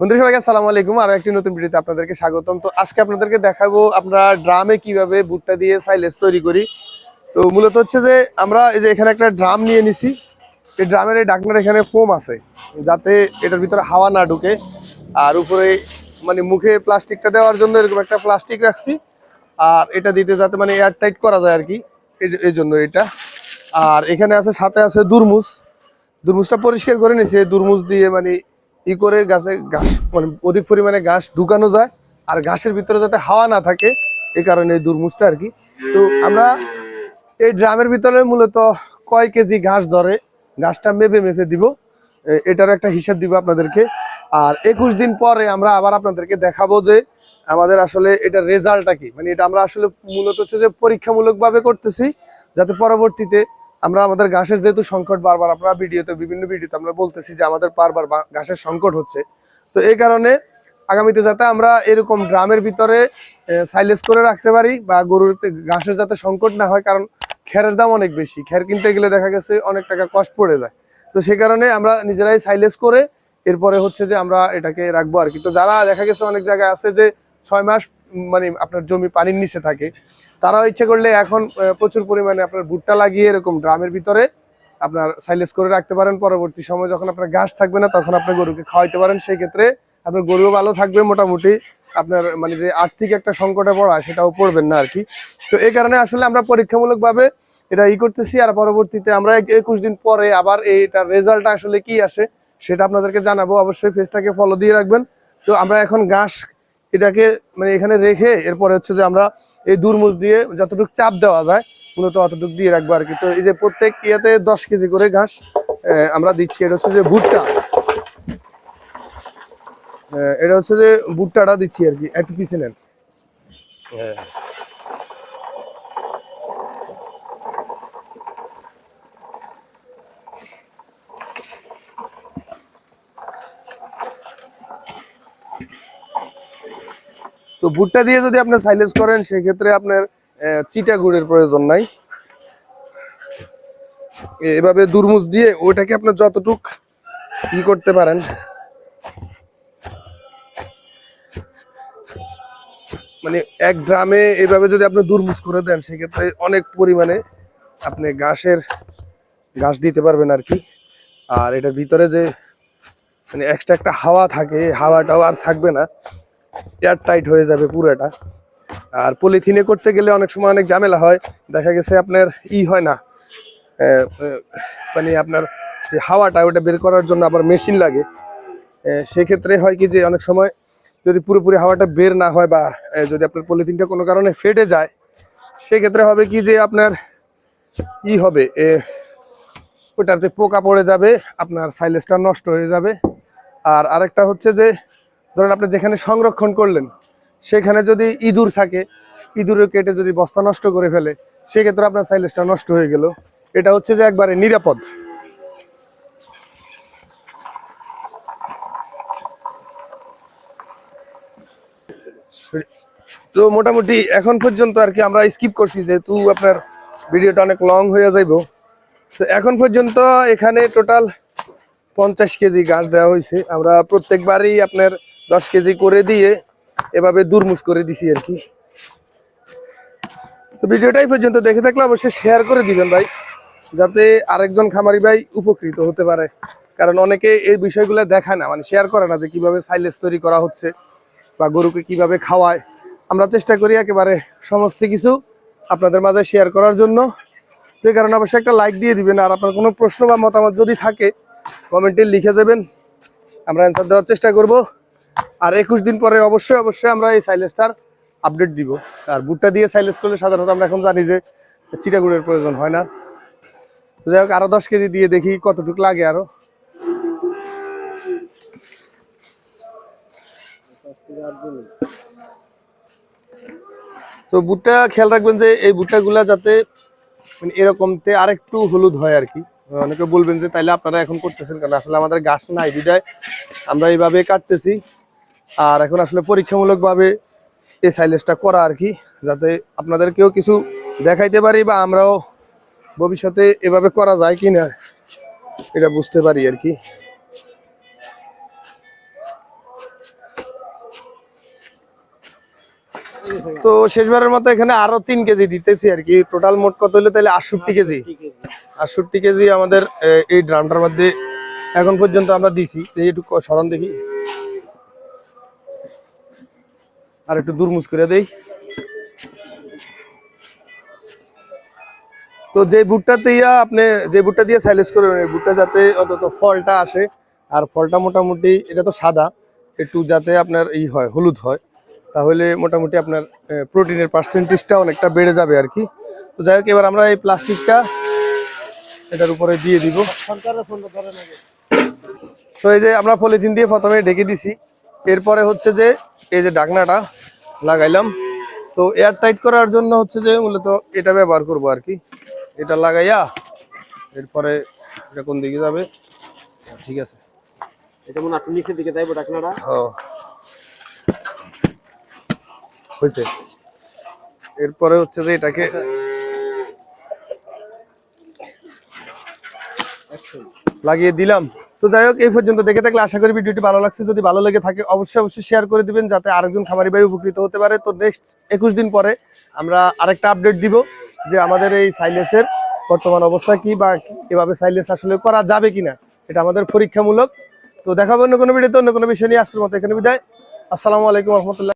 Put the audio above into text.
বন্ধু সবাইকে আসসালামু আলাইকুম। আরও একটি নতুন ভিডিওতে আপনাদেরকে স্বাগতম। তো আজকে আপনাদেরকে দেখাবো আমরা ড্রামে কীভাবে ভুট্টা দিয়ে সাইলেজ তৈরি করি। তো মূলত হচ্ছে যে আমরা এই যে এখানে একটা ড্রাম নিয়ে নিছি। এই ড্রামের এই ডাকনার এখানে ফোম আছে, যাতে এটার ভিতরে হাওয়া না ঢুকে। আর উপরে মানে মুখে প্লাস্টিকটা দেওয়ার জন্য এরকম একটা প্লাস্টিক রাখছি। আর এটা দিতে যাতে মানে এয়ার টাইট করা যায় আর কি এই- জন্য এটা। আর এখানে আছে, সাথে আছে দুরমুজ। দুরমুজটা পরিষ্কার করে নিছি। এই দুরমুজ দিয়ে মানে ই করে গাছে ঘাস মানে অধিক পরিমাণে ঘাস ঢুকানো যায় আর ঘাসের ভিতরে যাতে হাওয়া না থাকে এই কারণে এই দুরমুজটা আর কি। তো আমরা এই ড্রামের ভিতরে মূলত কয় কেজি ঘাস ধরে, ঘাসটা মেপে মেপে দিব এটার একটা হিসাব দিব আপনাদেরকে। আর একুশ দিন পরে আমরা আবার আপনাদেরকে দেখাবো যে আমাদের আসলে এটা রেজাল্টটা কি। মানে এটা আমরা আসলে মূলত হচ্ছে যে পরীক্ষামূলক ভাবে করতেছি, যাতে পরবর্তীতে আমরা আমাদের ঘাসের যেহেতু সংকট বারবার, আমরা ভিডিওতে, বিভিন্ন ভিডিওতে আমরা বলতেছি যে আমাদের বারবার ঘাসের সংকট হচ্ছে। তো এই কারণে আগামীতে যাতে আমরা এরকম ড্রামের ভিতরে সাইলেজ করে রাখতে পারি বা গরুর ঘাসের যাতে সংকট না হয়, কারণ খেরের দাম অনেক বেশি। খের কিনতে গেলে দেখা গেছে অনেক টাকা কষ্ট পড়ে যায়। তো সে কারণে আমরা নিজেরাই সাইলেজ করে এরপরে হচ্ছে যে আমরা এটাকে রাখব আর কি। তো যারা দেখা গেছে অনেক জায়গায় আছে যে ছয় মাস মানে আপনার জমি পানির নিচে থাকে তারাও ইচ্ছে করলে এখন প্রচুর পরিমাণে আপনার ভুট্টা লাগিয়ে এরকম ড্রামের ভিতরে আপনার সাইলেজ করে রাখতে পারেন। পরবর্তী সময় যখন আপনার গাছ থাকবে না, তখন আপনি গরুকে খাওয়াইতে পারেন। সেই ক্ষেত্রে আপনার গরুও ভালো থাকবে মোটামুটি। আপনার মানে যে আর্থিক একটা সংকটে পড়া, সেটাও পড়বেন না আর কি তো এই কারণে আসলে আমরা পরীক্ষামূলকভাবে এটা ই করতেছি। আর পরবর্তীতে আমরা এক- একুশ দিন পরে আবার এইটার রেজাল্ট আসলে কি আসে সেটা আপনাদেরকে জানাব। অবশ্যই ফেসটাকে ফলো দিয়ে রাখবেন। তো আমরা এখন ঘাস এটাকে মানে এখানে রেখে, এরপরে হচ্ছে যে আমরা এই দুর্মুজ দিয়ে যতটুকু চাপ দেওয়া যায়, মূলত অতটুকু দিয়ে রাখব আর কি। তো এই যে প্রত্যেক ইয়াতে দশ কেজি করে ঘাস আমরা দিচ্ছি। এটা হচ্ছে যে ভুট্টা। এটা হচ্ছে যে ভুট্টাটা দিচ্ছি আর কি একটু পিছিয়ে নেন তো ভুট্টা দিয়ে যদি আপনি সাইলেজ করেন, সেক্ষেত্রে আপনার চিটা গুড়ের প্রয়োজন নাই। এভাবে দুরমুজ দিয়ে ওইটাকে আপনার যতটুক ই করতে পারেন। মানে এক ড্রামে এভাবে যদি আপনি দুরমুজ করে দেন, সেক্ষেত্রে অনেক পরিমাণে আপনি ঘাসের ঘাস দিতে পারবেন আর কি। আর এটার ভিতরে যে মানে এক্সট্রা একটা হাওয়া থাকে হাওয়াটাও আর থাকবে না। এয়ার টাইট হয়ে যাবে পুরোটা। আর পলিথিনে করতে গেলে অনেক সময় অনেক ঝামেলা হয়। দেখা গেছে আপনার ই হয় না। মানে আপনার যে হাওয়াটা, ওটা বের করার জন্য আবার মেশিন লাগে। সেক্ষেত্রে হয় কি যে অনেক সময় যদি পুরোপুরি হাওয়াটা বের না হয় বা যদি আপনার পলিথিনটা কোনো কারণে ফেটে যায়, সেক্ষেত্রে হবে কি যে আপনার ই হবে। ওটাতে পোকা পড়ে যাবে, আপনার সাইলেসটা নষ্ট হয়ে যাবে। আর আরেকটা হচ্ছে যে ধরেন আপনি যেখানে সংরক্ষণ করলেন, সেখানে যদি ইঁদুর থাকে ইঁদুরে কেটে যদি বস্তা নষ্ট করে ফেলে, সেক্ষেত্রে আপনার সাইলেসটা নষ্ট হয়ে গেল। এটা হচ্ছে যে একবারে নিরাপদ। তো মোটামুটি এখন পর্যন্ত আর কি আমরা স্কিপ করছি, যেহেতু আপনার ভিডিওটা অনেক লং হয়ে যাইব। তো এখন পর্যন্ত এখানে টোটাল পঞ্চাশ কেজি গাছ দেওয়া হয়েছে। আমরা প্রত্যেকবারই আপনার দশ কেজি করে দিয়ে এভাবে দুরমুষ করে দিছি আর কি। তো ভিডিওটাই পর্যন্ত দেখে থাকলে অবশ্যই শেয়ার করে দিবেন ভাই, যাতে আরেকজন খামারি ভাই উপকৃত হতে পারে। কারণ অনেকে এই বিষয়গুলো দেখায় না মানে শেয়ার করে না যে কীভাবে সাইলেজ তৈরি করা হচ্ছে বা গরুকে কীভাবে খাওয়ায়। আমরা চেষ্টা করি একেবারে সমস্ত কিছু আপনাদের মাঝে শেয়ার করার জন্য। তো এই কারণে অবশ্যই একটা লাইক দিয়ে দিবেন, আর আপনার কোনো প্রশ্ন বা মতামত যদি থাকে কমেন্টে লিখে যাবেন। আমরা অ্যান্সার দেওয়ার চেষ্টা করব। আর একুশ দিন পরে অবশ্যই অবশ্যই আমরা এই সাইলেসটার আপডেট দিব। আর বুটটা দিয়ে সাইলেস করলে সাধারণত আমরা এখন জানি যে চিটাগুড়ের প্রয়োজন হয় না। যাই হোক, আরও দশ কেজি দিয়ে দেখি কতটুকু লাগে আরও। তো বুটটা খেয়াল রাখবেন যে এই বুটটাগুলা যাতে মানে এরকমতে আরেকটু হলুদ হয় আর কি। অনেকে বলবেন যে তাইলে আপনারা এখন করতেছেন কারণ আসলে আমাদের গাছ নাই, বিদায়। আমরা এইভাবে কাটতেছি। আর এখন আসলে পরীক্ষামূলকভাবে এই সাইলেজটা করা আর কি, যাতে আপনাদেরকেও কিছু দেখাইতে পারি বা আমরাও ভবিষ্যতে এভাবে করা যায় কি না এটা বুঝতে পারি আর কি। তো শেষবারের মতো এখানে আরও তিন কেজি দিতেছি আর কি টোটাল মোট কত হলে তাহলে আটষট্টি কেজি। আটষট্টি কেজি আমাদের এই ড্রামটার মধ্যে এখন পর্যন্ত আমরা দিছি এইটুকু স্মরণ দেখি। আর একটু দুরমুজ করে দেই। তো যে বুটটাতে ইয়া আপনি, যে বুটটা দিয়ে সাইলেস করবেন এই বুটটা যাতে অন্তত ফলটা আসে, আর ফলটা মোটামুটি, এটা তো সাদা, একটু যাতে আপনার এই হয়, হলুদ হয়, তাহলে মোটামুটি আপনার প্রোটিনের পার্সেন্টেজটা অনেকটা বেড়ে যাবে আর কি। তো যাই হোক, এবার আমরা এই প্লাস্টিকটা এটার উপরে দিয়ে দিব। তো এই যে আমরা পলিথিন দিয়ে প্রথমে ঢেকে দিছি। এরপরে হচ্ছে যে এই যে ডাকনাটা লাগাইলাম। তো এয়ার টাইট করার জন্য হচ্ছে যে মূলত এটা ব্যবহার করব আর কি। এটা লাগাইয়া এরপরে এটা কোন দিকে যাবে? ঠিক আছে। এটা মনে হয় একটু নিচের দিকে যাইবো ডাকনাটা। ও হয়েছে এরপরে হচ্ছে যে এটাকে লাগিয়ে দিলাম। তো যাই হোক, এই পর্যন্ত দেখে থাকলে আশা করি ভিডিওটি ভালো লাগছে। যদি ভালো লেগে থাকে, অবশ্যই অবশ্যই শেয়ার করে দিবেন যাতে আরেকজন খামারি ভাই উপকৃত হতে পারে। তো নেক্সট একুশ দিন পরে আমরা আরেকটা আপডেট দিব যে আমাদের এই সাইলেসের বর্তমান অবস্থা কি বা এভাবে সাইলেস আসলে করা যাবে কিনা। এটা আমাদের পরীক্ষামূলক। তো দেখাবো অন্য কোনো ভিডিওতে অন্য কোনো বিষয় নিয়ে। আজকের মতো এখানে বিদায়। আসসালামু আলাইকুম রহমতুল্লাহ।